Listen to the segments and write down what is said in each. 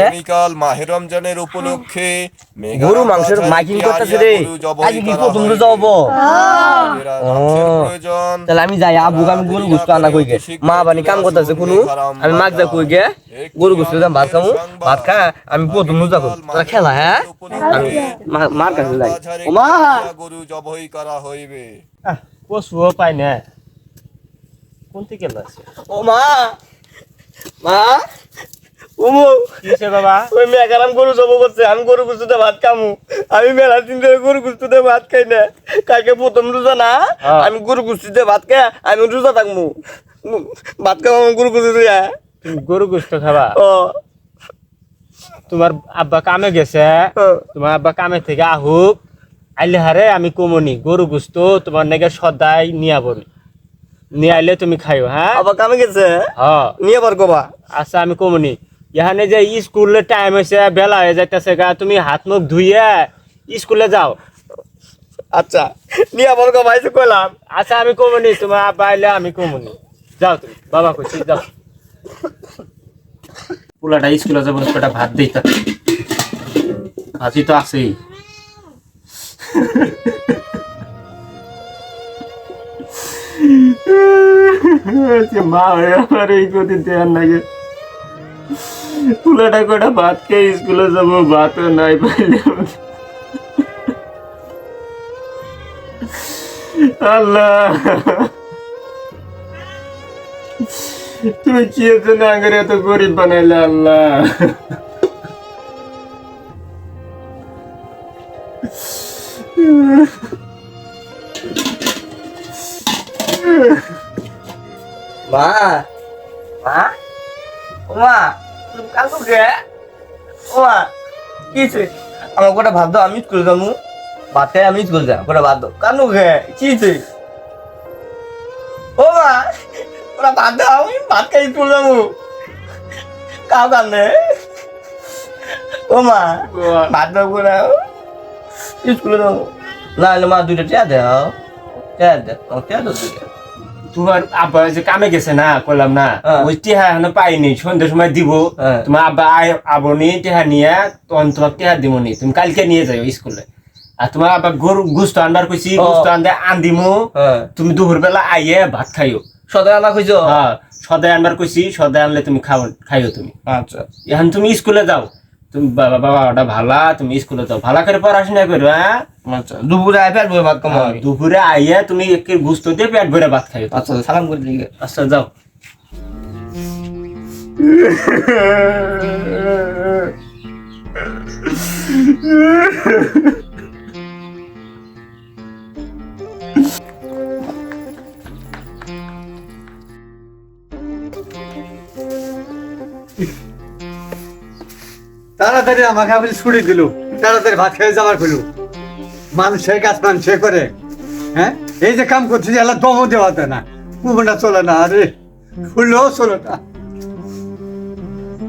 আগামীকাল মাহে রমজানের উপলক্ষে গরু মাংসের মাইকিং করতেছে রে। গরু কি প্রথম রোজা হব এরা মাংসের প্রয়োজন। তাহলে আমি যাই আবু আমি গরু গুস্ত আনা কই গে? মা বানি কাম করতেছে কোনো? আমি মাছ যা কই গে? গরু গুস্ত দাম ভাত খামু? ভাত খা আমি প্রথম রোজা করব খেলা হ্যাঁ? আমি মার কাছে যাই। ও মা গরু জবাই করা হইবে। পাই না। কোন থেকে লাগছে ও মা মা? কিসে বাবা? ওই গরু জব করছে আমি গরু গুস্তুতে ভাত খামু। আমি মেলা দিন ধরে গরু গুস্তুতে ভাত খাই না। কালকে প্রথম রোজা না হ্যাঁ। আমি গরু গুস্তুতে ভাত খাই আমি রোজা থাকব ভাত খাব আমি গরু গুস্তুতে তুমি গরু গোস্ত খাবা? ও। তোমার আব্বা কামে গেছে। তোমার আব্বা কামে থেকে আহুক আইলে হারে আমি কমনি গরু গোস্ত তোমার নাকি সদাই নিয়ে বলি নিয়ে আইলে তুমি খাইও হ্যাঁ? আবার কামে গেছে? হ্যাঁ। নিয়ে বার কবা? আচ্ছা আমি কমনি এখানে যে স্কুলের টাইম হয়েছে বেলা হয়ে যাইতেছে গা তুমি হাত মুখ ধুইয়ে স্কুলে যাও। আচ্ছা নিয়ে বার কবা এসে কইলাম। আচ্ছা আমি কমনি তোমার আব্বা আইলে আমি কমনি যাও তুমি বাবা কইছি যাও। পোলাটা স্কুলে যাব পেটা ভাত দিই তা ভাজি তো আছেই। মা হয়ে আমার এই গতি দেওয়ার নাকি পোলাটা কটা ভাত খেয়ে স্কুলে যাব, ভাতও নাই পাইলে। আল্লাহ। তুমি কি জন্য আগে এত গরিব বানাইলে, আল্লাহ? মা মা মা তুমি তো গে মা কি হয়েছে আমার গোটা ভাত দাও আমি স্কুলে যাব ভাত আমি স্কুলে যাব গোটা ভাত দাও কানু গে কি হয়েছে ও মা ওরা ভাত দাও আমি ভাত খাই স্কুলে যাব কাউ কান্দে ও মা ভাত দাও করে স্কুলে যাব না হলে মা দুইটা টিয়া দাও টিয়া দাও টিয়া দাও দুইটা তোমার আব্বা যে কামে গেছে না কইলাম না হ্যাঁ। ওই টেহা এখনও পাইনি সন্ধ্যের সময় দিব। হ্যাঁ। তোমার আব্বা আবনি টেহা নিয়ে তখন তোমার টেহা দিবনি তুমি কালকে নিয়ে যাও স্কুলে। আর তোমার আব্বা গরু গুস্ত আনবার কইছি। গুস্ত আনতে আনদিমু। হ্যাঁ। তুমি দুপুর বেলা আইয়ে ভাত খাইও। সদাই আনা খুঁজো হ্যাঁ সদাই আনবার কইছি সদাই আনলে তুমি খাও খাইও তুমি। আচ্ছা। এখন তুমি স্কুলে যাও। তুমি বাবা বাবা ওটা ভালা তুমি স্কুলে যাও। ভালো করে পড়াশোনা করো হ্যাঁ? আচ্ছা দুপুরে আই ফেলব ভাত কমা হ্যাঁ, দুপুরে আইয়া তুমি একে গুস্ত দিয়ে পেট ভরে ভাত খাইও। আচ্ছা সালাম করে দিকে আচ্ছা যাও। তাড়াতাড়ি আমাকে আপনি ছুটি দিল। তাড়াতাড়ি ভাত খেয়ে যাবার খুলু মানুষের কাজ মানুষে করে। হ্যাঁ? এই যে কাম করছি এলা দমও দেওয়াতে না। কুমটা চলে না আরে খুললেও চলে না।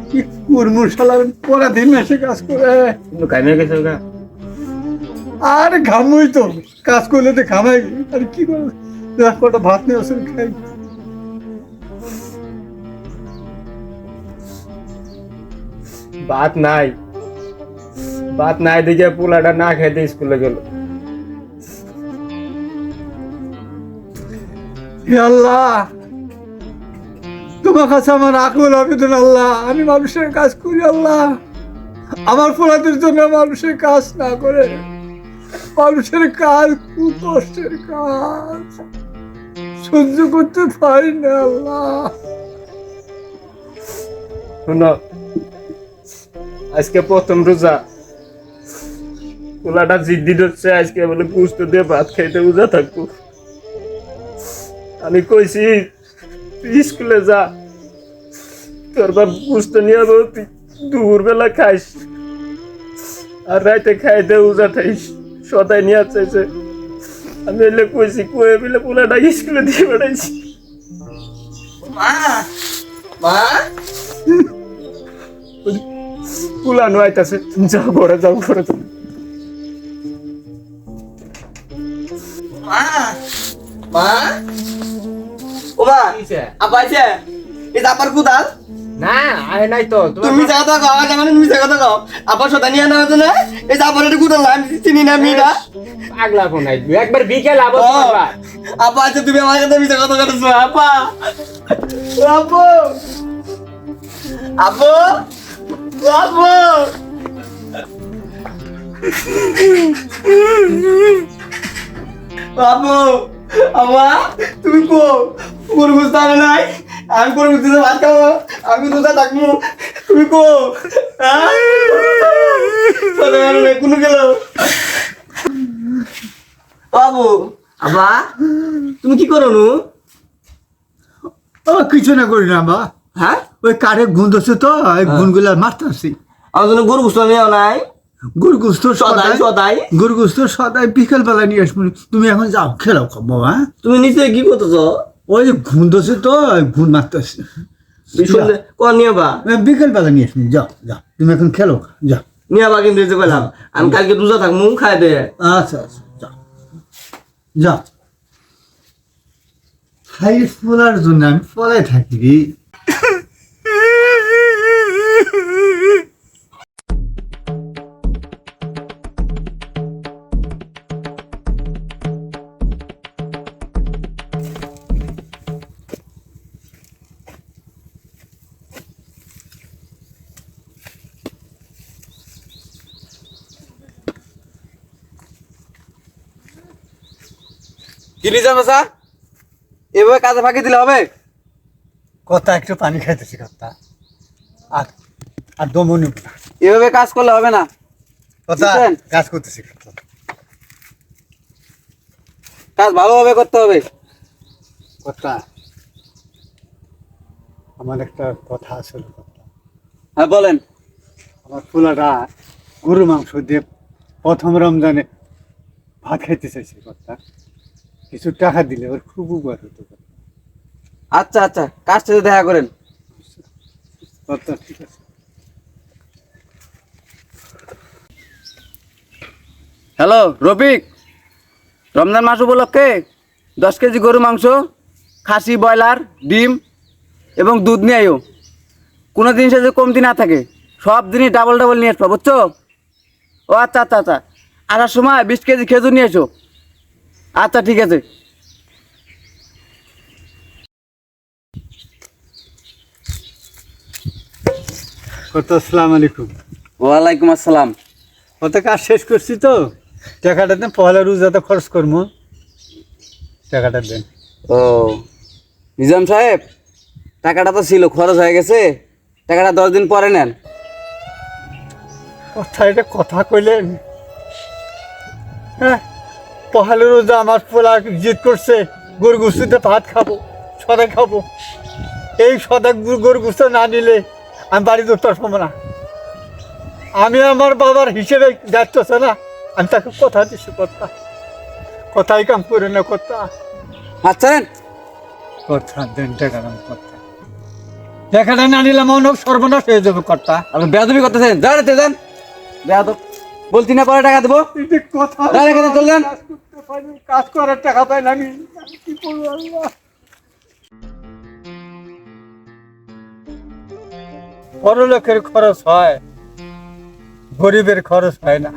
কি কুরমুর সালার পরে দিন এসে কাজ করে। কামে গেছে আর ঘামুই তো। কাজ করলে তো ঘামাই। আর কি করে দেখ কটা ভাত নিয়ে আসলে খাই। ভাত নাই। ভাত নাই দেখে পোলাটা না খেতে স্কুলে গেল। আল্লাহ, তোমার কাছে আমার আকুল আবেদন, আল্লাহ। আমি মানুষের কাজ করি, আল্লাহ। আমার পোলাদের জন্য মানুষের কাজ না করে, মানুষের কাজ খুব কাজ। সহ্য করতে পারি না, আল্লাহ। শোনো, আজকে প্রথম রোজা। পোলাটা জিদ্দি হচ্ছে আজকে বলে গুস্ত দিয়ে ভাত খাইতে রোজা থাকব। আমি কইছি তুই স্কুলে যা। তোর বাপ গুস্ত নিয়ে যাব তুই দুপুর বেলা খাইস। আর রাইতে খাই দে উজা থাইস সদাই নিয়ে চাইছে আমি এলে কইছি কয়ে বিলে পোলাটা স্কুলে দিয়ে বেড়াইছি মা মা। পুলানো আইতাছে। যাও ঘরে যাও ঘরে। যাও মা মা। মা আছে এই আবার কুদাল। না আহে নাই তো তুমি মিছা কথা কও আমার মানে মিছা কথা কও। আবার সদা নিয়ে না না? এই যে আবার একটু গুটাল আমি চিনি না মেয়েটা পাগলা কোন নাই একবার বিকেল আবো ও, তোমার আপা আচ্ছা তুমি আমার কাছে মিছা কথা করেছ আপা। আপু। আপু। আপু। আপু। আমা তুমি কো কোন বুঝতে নাই? আমি কোন বুঝতে ভাত খাব আমি দুটা থাকব। তুমি কো হ্যাঁ কোনো গেল? বাবু আবা তুমি কি করো নু? ও কিছু না করি না বা হ্যাঁ? ওই কারে গুণ ধরছে তো ওই গুণগুলা মারতেছি। আমার জন্য গরু নিও নাই? গুড় গুস্ত সদাই সদাই। গুড় সদাই বিকেল বেলা নিয়ে আসব। তুমি এখন যাও খেলাও খাব হ্যাঁ? তুমি নিচে কি করতেছো? ওই যে ঘুম ধরছে তো ঘুম মারতেছি। বিকেল বেলা নিয়ে আসবি যাও যাও। তুমি এখন খেলো যাও। নিয়ে বা কিন্তু যে কইলাম আমি কালকে রোজা থাকব খাই দে। আচ্ছা আচ্ছা যাও। যাও। ফোলার জন্য আমি ফলাই থাকি। কি নিজাম স্যার? এভাবে কাজে ফাঁকি দিলে হবে? কথা একটু পানি খাইতেছি কথা আর আর দমনি এভাবে কাজ করলে হবে না। কথা বুঝছেন? কাজ করতেছি কথা কাজ ভালোভাবে করতে হবে। কথা আমার একটা কথা আসলে কথা হ্যাঁ বলেন। আমার পোলাটা গরু মাংস দিয়ে প্রথম রমজানে ভাত খাইতে চাইছে কথা কিছু টাকা দিলে ওর খুব উপকার হতো। আচ্ছা আচ্ছা কাজটা দেখা করেন? কথা ঠিক আছে। হ্যালো রফিক রমজান মাস উপলক্ষে দশ কেজি গরু মাংস খাসি ব্রয়লার ডিম এবং দুধ নিয়ে আইও। কোনো জিনিসে যে কমতি না থাকে সব জিনিস ডাবল ডাবল নিয়ে আসব বুঝছ? ও আচ্ছা আচ্ছা আচ্ছা আসার সময় বিশ কেজি খেজুর নিয়ে এসো। আচ্ছা ঠিক আছে। কত আসসালামু আলাইকুম। ওয়ালাইকুম আসসালাম। কত কাজ শেষ করছি তো? টাকাটা দেন পয়লা রোজাতে খরচ করব। টাকাটা দেন। ও নিজাম সাহেব টাকাটা তো ছিল খরচ হয়ে গেছে। টাকাটা দশ দিন পরে নেন। কথা এটা কথা কইলেন। হ্যাঁ পহালে রোজা আমার পোলা জিত করছে গরু গুস্তুতে ভাত খাব সদা খাব। এই সদা গরু গুস্ত না নিলে আমি বাড়িতে উত্তর পাবো না। আমি আমার বাবার হিসেবে দায়িত্ব আছে না আমি তাকে কথা দিচ্ছি কথা। কথাই কাম করে না কথা। আচ্ছা কথা দেন টাকা দাম কথা। টাকাটা না নিলাম অনেক সর্বনাশ হয়ে যাবে কথা। আপনি বেয়াদবি করতেছেন। যান এতে যান বেয়াদব। বলছি না পরে টাকা দেবো? কথা চললেন। কাজ করার টাকা পাই না আমি। আমি কি করব আল্লাহ? বড় লোকের খরচ হয় গরিবের খরচ হয় না।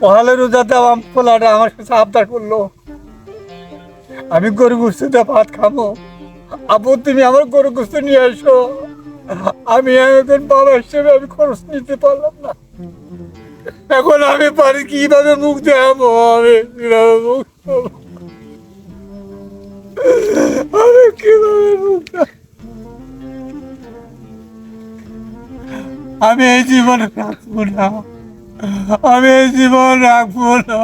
পহালে রোজা দেওয়া পোলাটা আমার কাছে আবদার করল। আমি গরু গুস্তুতে ভাত খাব। আবু তুমি আমার গরু গুস্ত নিয়ে এসো। আমি একজন বাবা হিসেবে আমি খরচ নিতে পারলাম না। এখন আমি পারি কীভাবে মুখ দেখাবো? আমি কীভাবে মুখ আমি কীভাবে মুখ? আমি এই জীবন রাখব না। আমি এই জীবন রাখব না।